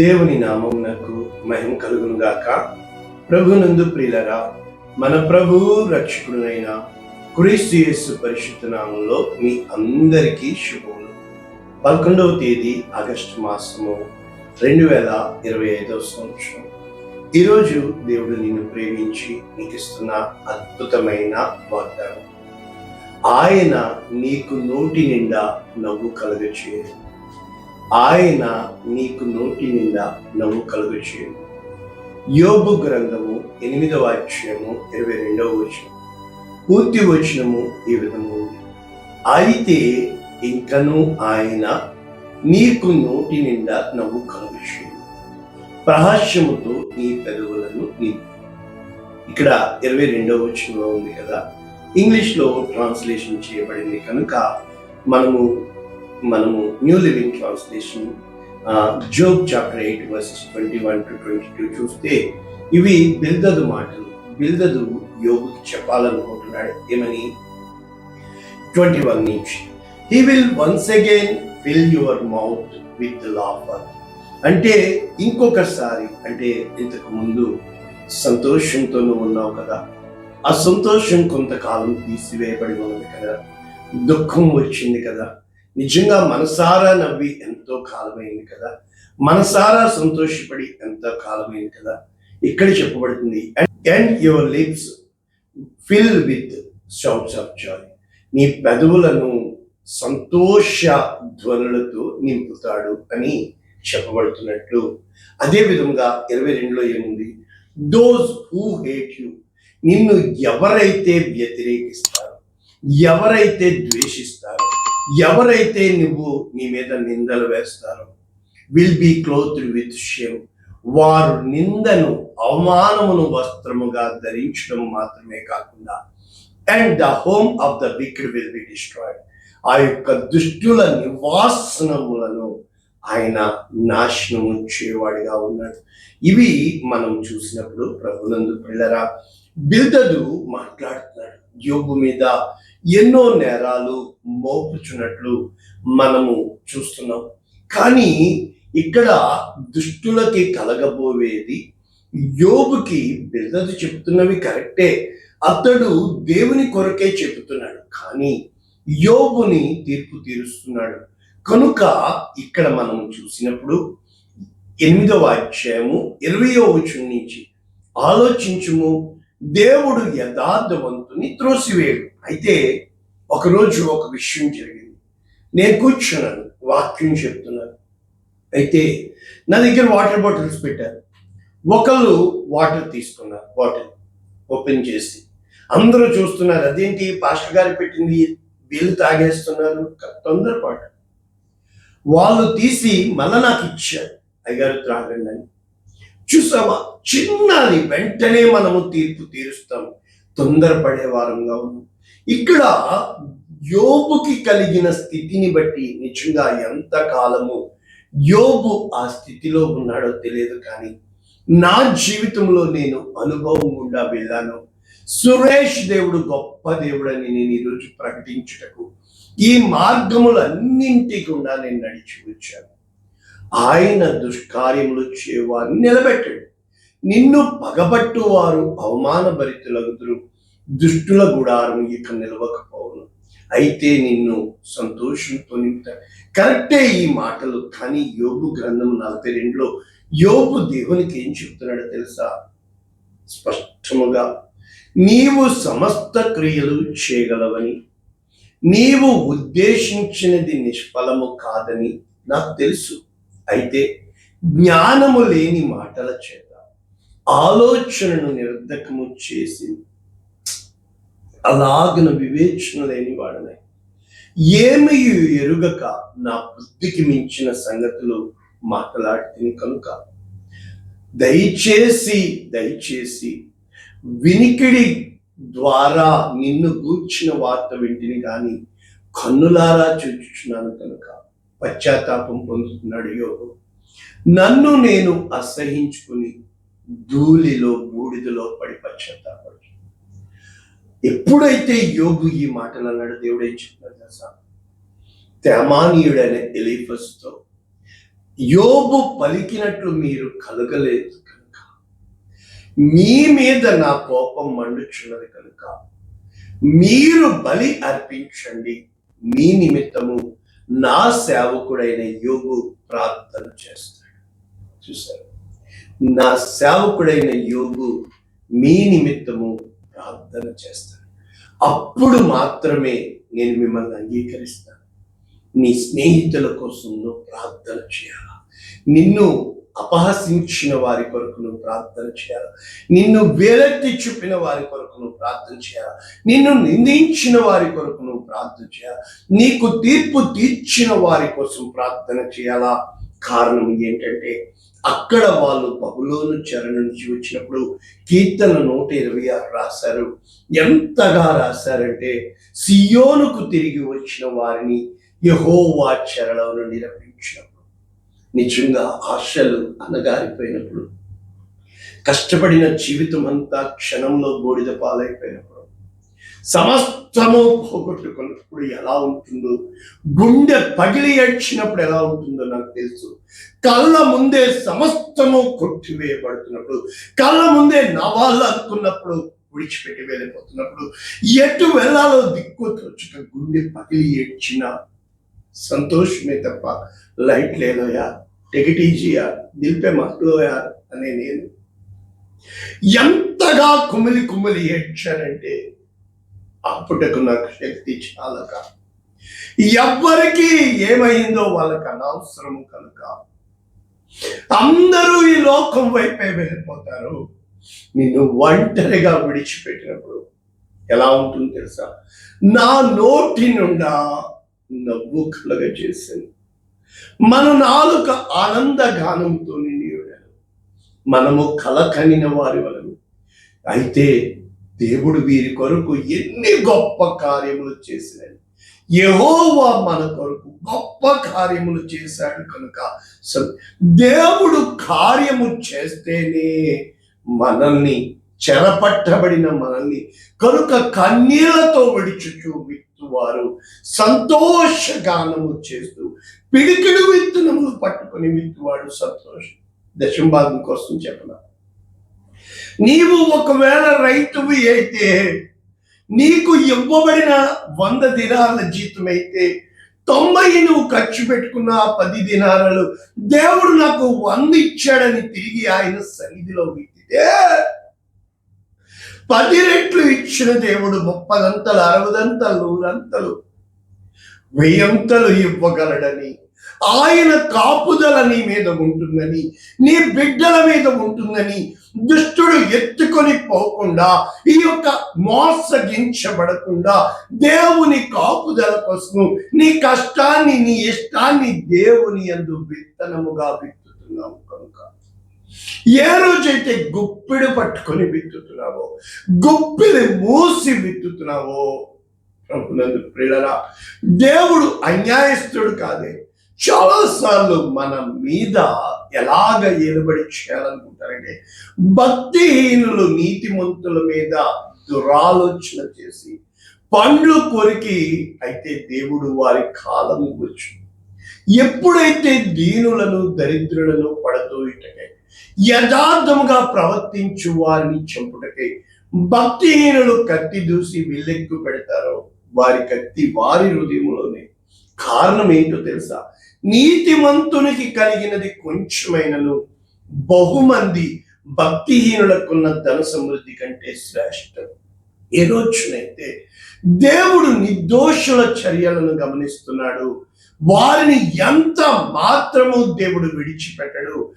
దేవుని నామమునకు మహిమ కలుగునుగాక ప్రభునందు ప్రియులరా మన ప్రభు రక్షకుడునైన క్రీస్తు యేసు పరిశుద్ధ నామంలో మీ అందరికీ శుభములు. పదకొండవ తేదీ ఆగస్టు మాసము రెండు వేల ఇరవై ఐదవ సంవత్సరం. ఈరోజు దేవుడు నిన్ను ప్రేమించి నీకు ఇస్తున్న అద్భుతమైన వాగ్దానం. ఆయన నీకు నోటి నిండా నవ్వు కలుగచేయదు ఆయన నీకు నోటి నిండా నవ్వు కలుగు చేయను యోగు గ్రంథము ఎనిమిదవ అధ్యాయము ఇరవై రెండవ వచనం. పూర్తి వచనము ఈ విధము ఉంది. అయితే ఇంకను ఆయన నీకు నోటి నిండా నవ్వు కలుగు చేయను ప్రహాస్యముతో నీ పెదవులను నీ. ఇక్కడ ఇరవై రెండవ వచనంలో ఉంది కదా? ఇంగ్లీష్లో ట్రాన్స్లేషన్ చేయబడింది. కనుక మనము మనము New Living Translation Job chapter eight verses twenty one to twenty two చూస్తే ఇవి బిల్దదు మాటలు బిల్దదు యోగుకి చెప్పాలనుకుంటున్నాడు. ఏమని? ట్వంటీ వన్ నుంచి he will once again fill your mouth with laughter అంటే ఇంకొకసారి అంటే ఇంతకు ముందు సంతోషంతోనూ ఉన్నావు కదా. ఆ సంతోషం కొంతకాలం తీసివేయబడి ఉన్నది కదా. దుఃఖం వచ్చింది కదా. నిజంగా మనసారా నవ్వి ఎంతో కాలమైంది కదా. మనసారా సంతోషపడి ఎంతో కాలమైంది కదా. ఇక్కడ చెప్పబడుతుంది and your lips fill with shouts of joy నీ పెదవులను సంతోష ధ్వనులతో నింపుతాడు అని చెప్పబడుతున్నట్లు. అదే విధంగా ఇరవై రెండులో ఏముంది? దోస్ హూ హేట్ యు నిన్ను ఎవరైతే వ్యతిరేకిస్తారు ఎవరైతే ద్వేషిస్తారు ఎవరైతే నువ్వు నీ మీద నిందలు వేస్తారో will be cloth with shame వారు నిందను అవమానమును వస్త్రముగా ధరించడం మాత్రమే కాకుండా and the home of the wicked will be destroyed ఆ యొక్క దుష్టుల నివాసనములను ఆయన నాశనము చేయవాడిగా ఉన్నాడు. ఇవి మనం చూసినప్పుడు ప్రభునందు పిల్లరా బిల్దదు మాట్లాడుతున్నాడు. యోగు మీద ఎన్నో నేరాలు మోపుచున్నట్లు మనము చూస్తున్నాం. కానీ ఇక్కడ దుష్టులకి కలగబోయేది యోగుకి బిల్దదు చెప్తున్నవి కరెక్టే. అతడు దేవుని కొరకే చెబుతున్నాడు. కానీ యోగుని తీర్పు తీరుస్తున్నాడు. కనుక ఇక్కడ మనం చూసినప్పుడు ఎనిమిదవ అధ్యాయము ఇరవయో వచనం నుంచి ఆలోచించుము. దేవుడు యథార్థవంతుని త్రోసివేయడు. అయితే ఒకరోజు ఒక విషయం జరిగింది. నేను కూర్చున్నాను వాక్యం చెప్తున్నాను. అయితే నా దగ్గర వాటర్ బాటిల్స్ పెట్టారు. ఒకళ్ళు వాటర్ తీసుకున్నారు బాటిల్ ఓపెన్ చేసి. అందరూ చూస్తున్నారు అదేంటి పాస్టర్ గారు పెట్టింది? వీళ్ళు తాగేస్తున్నారు. తొందరపాటు. వాళ్ళు తీసి మళ్ళా నాకు ఇచ్చారు. అయ్యారు త్రాగండి అని. చూసావా? చిన్నది వెంటనే మనము తీర్పు తీరుస్తాము తొందరపడే వారంగా ఉన్నాం ఇక్కడ యోబుకి కలిగిన స్థితిని బట్టి నిజంగా ఎంత కాలము యోబు ఆ స్థితిలో ఉన్నాడో తెలియదు కానీ నా జీవితంలో నేను అనుభవం గుండా వెళ్ళాను. సురేష్ దేవుడు గొప్ప దేవుడని నేను ఈరోజు ప్రకటించుటకు ఈ మార్గములన్నింటి గుండా నేను నడిచి వచ్చాను. ఆయన దుష్కార్యములు చేయవారిని నిలబెట్టాడు. నిన్ను పగబట్టువారు అవమానభరితులగుదురు దుష్టుల గుడారం ఇక నిలవకపోవును. అయితే నిన్ను సంతోషంతో నింపుతాడు కరెక్టే ఈ మాటలు కానీ యోగు గ్రంథం నలభై రెండులో యోగు దేవునికి ఏం చెప్తున్నాడో తెలుసా? స్పష్టముగా నీవు సమస్త క్రియలు చేయగలవని నీవు ఉద్దేశించినది నిష్ఫలము కాదని నాకు తెలుసు. అయితే జ్ఞానము లేని మాటల చేత ఆలోచనను నిర్ధకము చేసి అలాగన వివేచన లేని వాడనే. ఏమి ఎరుగక నా బుద్ధికి మించిన సంగతులు మాట్లాడితే కనుక. దయచేసి దయచేసి వినికిడి ద్వారా నిన్ను గూర్చిన వార్త వింటిని కానీ కన్నులారా చూచుచున్నాను కనుక. పశ్చాత్తాపం పొందుతున్నాడు యోగు నన్ను నేను అసహించుకుని ధూళిలో బూడిదలో పడి పశ్చాత్తాపడు. ఎప్పుడైతే యోగు ఈ మాటలు అన్నాడు దేవుడు ఏం చెప్తున్నాడు తెలుసా? తేమానీయుడైన ఎలిఫస్తో యోగు పలికినట్లు మీరు కలగలేదు కనుక మీ మీద నా కోపం మండుచున్నది కనుక మీరు బలి అర్పించండి. మీ నిమిత్తము నా సేవకుడైన యోగు ప్రార్థన చేస్తాడు. చూసారు నా సేవకుడైన యోగు మీ నిమిత్తము ప్రార్థన చేస్తాడు. అప్పుడు మాత్రమే నేను మిమ్మల్ని అంగీకరిస్తాను. నీ స్నేహితుల కోసం నువ్వు ప్రార్థన చేయాలా? నిన్ను అపహసించిన వారి కొరకు నువ్వు ప్రార్థన చేయాలి? నిన్ను వేలెత్తి చూపిన వారి కొరకు నువ్వు ప్రార్థన చేయాలి? నిన్ను నిందించిన వారి కొరకు నువ్వు ప్రార్థన చేయాలి? నీకు తీర్పు తీర్చిన వారి కోసం ప్రార్థన చేయాలా? కారణం ఏంటంటే అక్కడ వాళ్ళు బహులోను చెర నుంచి వచ్చినప్పుడు కీర్తన నూట ఇరవై ఆరు రాశారు. ఎంతగా రాశారంటే సియోనుకు తిరిగి వచ్చిన వారిని యహోవా చెరలను నిరపించారు నిజంగా ఆశలు అనగారిపోయినప్పుడు కష్టపడిన జీవితం అంతా క్షణంలో బూడిద పాలైపోయినప్పుడు సమస్తము పోగొట్టుకున్నప్పుడు ఎలా ఉంటుందో గుండె పగిలి ఏడ్చినప్పుడు ఎలా ఉంటుందో నాకు తెలుసు. కళ్ళ ముందే సమస్తము కొట్టివేయబడుతున్నప్పుడు కళ్ళ ముందే నవాళ్ళు అనుకున్నప్పుడు విడిచిపెట్టి వెళ్ళిపోతున్నప్పుడు ఎటు వెళ్ళాలో దిక్కు తోచుక గుండె పగిలి ఏడ్చిన సంతోషమే తప్ప లైట్ లేదోయా టికెట్ నిలిపే దిల్పే యార్ అనే నేను. ఎంతగా కుమిలి కుమిలి ఏడ్చానంటే అప్పుటకు నాకు శక్తి చాలక. ఎవ్వరికి ఏమైందో వాళ్ళకి అనవసరం కనుక. అందరూ ఈ లోకం వైపే వెళ్ళిపోతారు. నిన్ను ఒంటరిగా విడిచిపెట్టినప్పుడు ఎలా ఉంటుంది తెలుసా? నా నోటి నుండా నవ్వు కలగ చేశాను. మన నాలుక ఆనంద గానంతో మనము కల కనిన వారి వలన. అయితే దేవుడు వీరి కొరకు ఎన్ని గొప్ప కార్యములు చేసినాడు యహోవా మన కొరకు గొప్ప కార్యములు చేశాడు కనుక దేవుడు కార్యము చేస్తేనే మనల్ని చెరపట్టబడిన మనల్ని. కనుక కన్నీళ్ళతో విడిచుచు విత్తువారు సంతోషగానము చేస్తూ పిడికిడు విత్తనములు పట్టుకుని విత్తువాడు సంతోషం దశంభాగం కోసం చెప్పనా? నీవు ఒకవేళ రైతువి అయితే నీకు ఇవ్వబడిన వంద దినాల జీతం అయితే తొంభై నువ్వు ఖర్చు పెట్టుకున్న పది దినాలలో దేవుడు నాకు వంద ఇచ్చాడని తిరిగి ఆయన సన్నిధిలో విత్తితే పది రెట్లు ఇచ్చిన దేవుడు ముప్పదంతలు అరవదంతలు నూరంతలు. వెయ్యంతలు ఇవ్వగలడని ఆయన కాపుదల నీ మీద ఉంటుందని నీ బిడ్డల మీద ఉంటుందని దుష్టుడు ఎత్తుకొని పోకుండా ఈ యొక్క మోసగించబడకుండా దేవుని కాపుదల కోసం నీ కష్టాన్ని నీ ఇష్టాన్ని దేవుని యందు విత్తనముగా విత్తుతున్నావు కనుక. ఏ రోజైతే గుప్పిడి పట్టుకొని విత్తుతున్నావో గుప్పిని మూసి విత్తుతున్నావో ప్రభునందు ప్రియులరా దేవుడు అన్యాయస్తుడు కాదే. చాలా సార్లు మన మీద ఎలాగ ఏలుబడి చేయాలనుకుంటారంటే భక్తిహీనులు నీతిమంతుల మీద దురాలోచన చేసి పండ్లు కొరికి అయితే దేవుడు వారి కాలం వచ్చు ఎప్పుడైతే దీనులను దరిద్రులను పడతోయుటకై యథార్థముగా ప్రవర్తించు వారిని చంపుటకై భక్తిహీనులు కత్తి దూసి విల్లెక్కు పెడతారో? వారి కత్తి వారి హృదయంలోనే కారణం ఏంటో తెలుసా? నీతిమంతునికి కలిగినది కొంచెమైనను బహుమంది భక్తిహీనులకున్న ధన సమృద్ధి కంటే శ్రేష్టం. ఏ రోజునైతే దేవుడు నిర్దోషుల చర్యలను గమనిస్తున్నాడు వారిని ఎంత మాత్రము దేవుడు విడిచిపెట్టడు?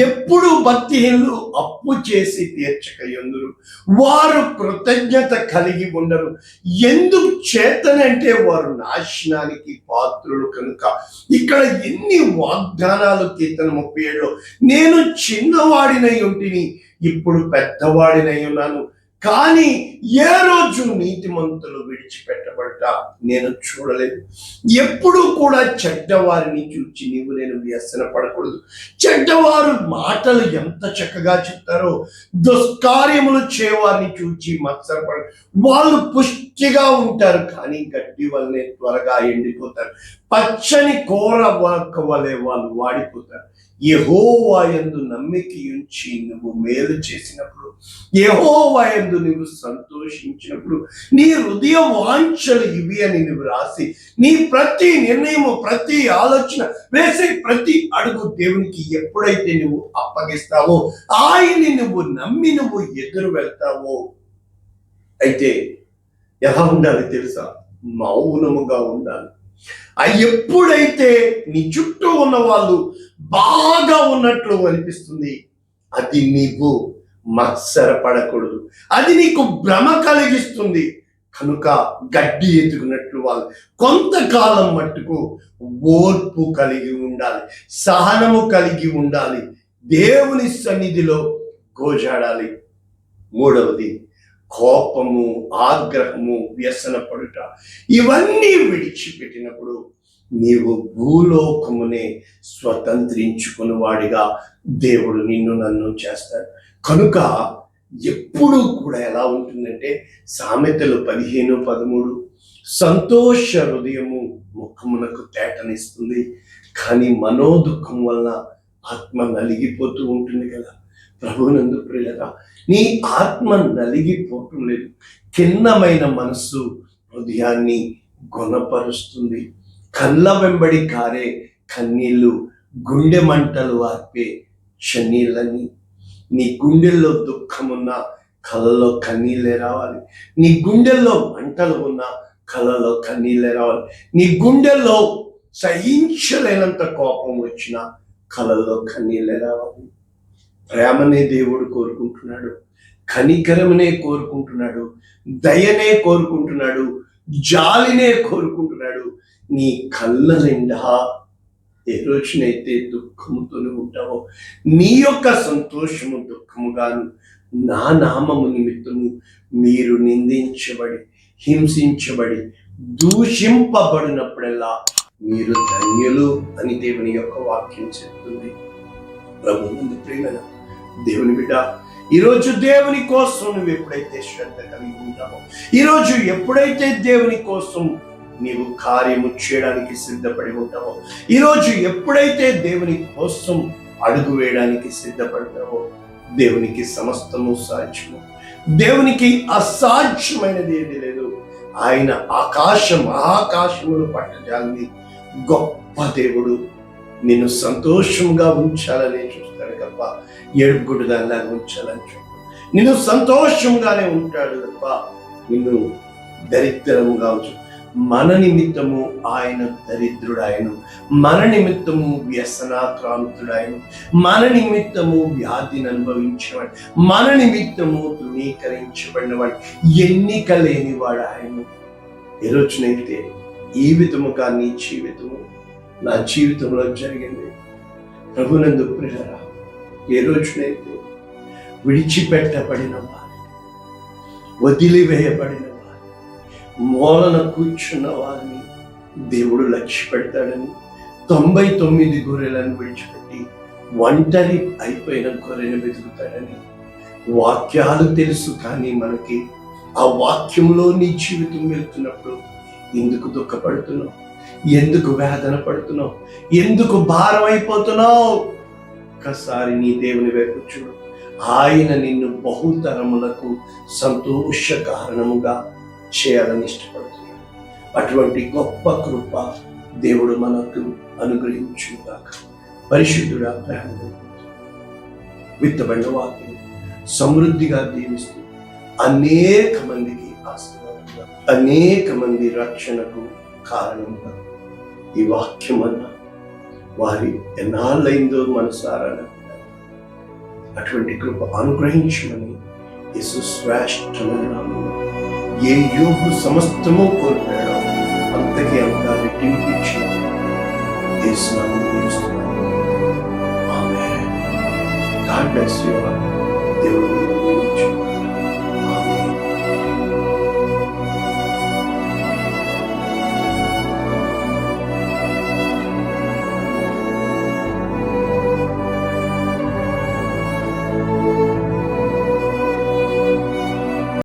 ఎప్పుడు భక్తిహీనులు అప్పు చేసి తీర్చక ఎందురు వారు కృతజ్ఞత కలిగి ఉండరు. ఎందుకు చేతనంటే వారు నాశనానికి పాత్రులు కనుక. ఇక్కడ ఎన్ని వాగ్దానాలు కీర్తన ముప్పై ఏడులో నేను చిన్నవాడినై ఉంటిని ఇప్పుడు పెద్దవాడినై ఉన్నాను కానీ ఏ రోజు నీతిమంతులు విడిచిపెట్టబడట నేను చూడలేదు. ఎప్పుడు కూడా చెడ్డవారిని చూచి నీవు నేను వ్యసన పడకూడదు. చెడ్డవారు మాటలు ఎంత చక్కగా చెప్తారో దుష్కార్యములు చేయవారిని చూచి మత్సరపడ వాళ్ళు పుష్టిగా ఉంటారు కానీ గడ్డి వల్లనే త్వరగా ఎండిపోతారు. పచ్చని కోర వాక్క వలె వాళ్ళు వాడిపోతారు. యహోవాయందు నమ్మిక ఉంచి నువ్వు మేలు చేసినప్పుడు యహోవాయందు నువ్వు సంతోషించినప్పుడు నీ హృదయ వాంఛలు ఇవి అని నువ్వు రాసి నీ ప్రతి నిర్ణయము ప్రతి ఆలోచన వేసే ప్రతి అడుగు దేవునికి ఎప్పుడైతే నువ్వు అప్పగిస్తావో ఆయన్ని నువ్వు నమ్మి నువ్వు ఎదురు వెళ్తావో అయితే ఎలా ఉండాలి తెలుసా? మౌనముగా ఉండాలి. ఎప్పుడైతే నీ చుట్టూ ఉన్న వాళ్ళు బాగా ఉన్నట్లు అనిపిస్తుంది అది నీకు మత్సరపడకూడదు. అది నీకు భ్రమ కలిగిస్తుంది. కనుక గడ్డి ఎదుగునట్లు వాళ్ళు కొంతకాలం మట్టుకు ఓర్పు కలిగి ఉండాలి సహనము కలిగి ఉండాలి దేవుని సన్నిధిలో గోజాడాలి. మూడవది కోపము ఆగ్రహము వ్యసన పడుట ఇవన్నీ విడిచిపెట్టినప్పుడు నీవు భూలోకమునే స్వతంత్రించుకుని వాడిగా దేవుడు నిన్ను నన్ను చేస్తాడు. కనుక ఎప్పుడు కూడా ఎలా ఉంటుందంటే సామెతలు పదిహేను పదమూడు సంతోష హృదయము ముఖమునకు తేటనిస్తుంది. కానీ మనోదుఖం వలన ఆత్మ నలిగిపోతూ ఉంటుంది కదా. ప్రభునందు ప్రియులరా నీ ఆత్మ నలిగిపోవటం లేదు కిన్నమైన మనస్సు హృదయాన్ని గుణపరుస్తుంది. కళ్ళ వెంబడి కారే కన్నీళ్ళు గుండె మంటలు ఆర్పే చన్నీళ్ళని నీ గుండెల్లో దుఃఖమున్న కళ్ళలో కన్నీళ్ళే రావాలి. నీ గుండెల్లో మంటలు ఉన్న కళ్ళలో కన్నీళ్ళే రావాలి. నీ గుండెల్లో సహించలేనంత కోపం వచ్చిన కళ్ళలో కన్నీళ్ళే రావాలి. ప్రేమనే దేవుడు కోరుకుంటున్నాడు కనికరమనే కోరుకుంటున్నాడు దయనే కోరుకుంటున్నాడు జాలినే కోరుకుంటున్నాడు. నీ కళ్ళ నిండా ఏ రోజునైతే దుఃఖముతోనే ఉంటావో నీ యొక్క సంతోషము దుఃఖముగాను నా నామము నిమిత్తము మీరు నిందించబడి హింసించబడి దూషింపబడినప్పుడల్లా మీరు ధన్యులు అని దేవుని యొక్క వాక్యం చెప్తుంది. ప్రభు ముందు ప్రేమన దేవుని బిడ్డ ఈరోజు దేవుని కోసం నువ్వు ఎప్పుడైతే శ్రద్ధ కలిగి ఉంటావో ఈరోజు ఎప్పుడైతే దేవుని కోసం నీవు కార్యము చేయడానికి సిద్ధపడి ఉంటావో ఈరోజు ఎప్పుడైతే దేవుని కోసం అడుగు వేయడానికి సిద్ధపడతావో దేవునికి సమస్తము సాధ్యము. దేవునికి అసాధ్యమైనది ఏది లేదు. ఆయన ఆకాశం ఆకాశములు పట్టజాలని గొప్ప దేవుడు నిన్ను సంతోషంగా ఉంచాలని చూస్తాడు తప్ప ఏడుగుడు దానిలాగా ఉంచాలని చూస్తాడు నిన్ను సంతోషంగానే ఉంటాడు తప్ప నిన్ను దరిద్రముగా ఉంచు. మన నిమిత్తము ఆయన దరిద్రుడాయను మన నిమిత్తము వ్యసనాక్రాంతుడాయను మన నిమిత్తము వ్యాధిని అనుభవించేవాడు మన నిమిత్తము తృణీకరించబడినవాడు. ఎన్నిక లేనివాడు ఆయన ఏ రోజునైతే ఈ విధముగా నీ జీవితము నా జీవితంలో జరిగింది. ప్రభునందు ప్రియరా ఏ రోజునైతే విడిచిపెట్టబడిన వారు వదిలివేయబడిన వారు మూలన కూర్చున్న వారిని దేవుడు లక్ష్య పెడతాడని తొంభై తొమ్మిది గొర్రెలను విడిచిపెట్టి ఒంటరి అయిపోయిన గొర్రెను వెతుకుతాడని వాక్యాలు తెలుసు కానీ మనకి ఆ వాక్యంలో నీ జీవితం వెళ్తున్నప్పుడు ఎందుకు దుఃఖపడుతున్నావు? ఎందుకు వేదన పడుతున్నావు? ఎందుకు భారం అయిపోతున్నావు? ఒక్కసారి నీ దేవుని వైపు చూడు. ఆయన నిన్ను బహుతరములకు సంతోష కారణముగా చేయాలని ఇష్టపడుతున్నాడు. అటువంటి గొప్ప కృప దేవుడు మనకు అనుగ్రహించుగాక పరిశుద్ధుడా ప్రేమ విత్తబడిన వాక్యం సమృద్ధిగా దీవిస్తూ అనేక మందికి ఆశీర్వాదంగా అనేక మంది రక్షణకు కారణంగా ఈ వాక్యం అన్న వారి ఎన్నాళ్ళైందో మనసారా అటువంటి కృప అనుగ్రహించమని యేసు శ్రేష్టమైన ఏ యోగు సమస్తము కోల్పోయాడో అంతకి అంతా రెట్టింపు ఇచ్చిన యేసు నామములో దీవిస్తున్నాను. ఆమేన్. God bless you దేవుడు